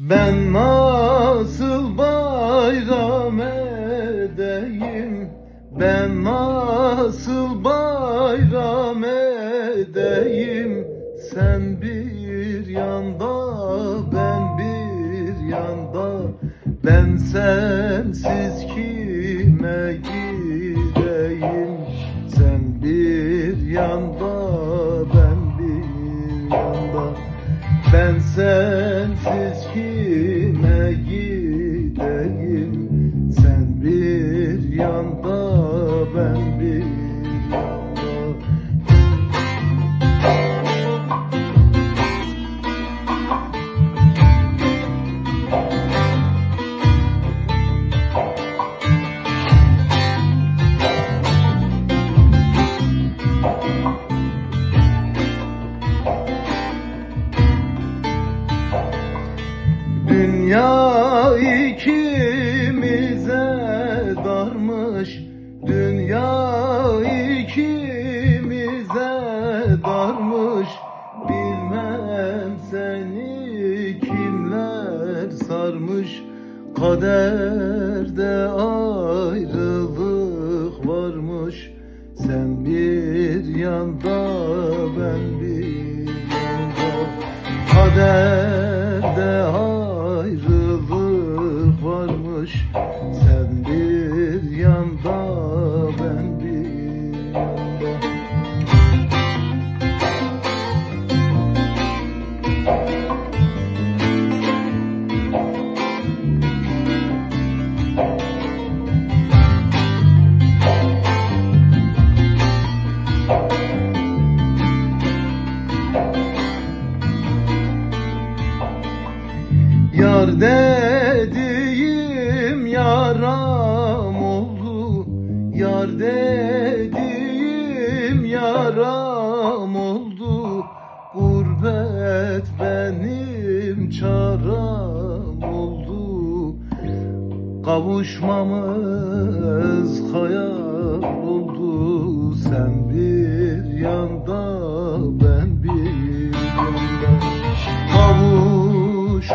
Ben nasıl bayram edeyim? Ben nasıl bayram edeyim? Sen bir yanda ben bir yanda. Ben sensiz kime gideyim Sen bir yanda sensiz kime gideyim Dünya ikimize darmış. Dünya ikimize darmış. Bilmem seni kimler sarmış. Kaderde ayrılık varmış. Sen bir yanda ben bir Yar dediğim yaram oldu. Gurbet benim çaram oldu. Kavuşmamız hayal oldu. Sen bir yanda ben bir yanda. Kavuşmamız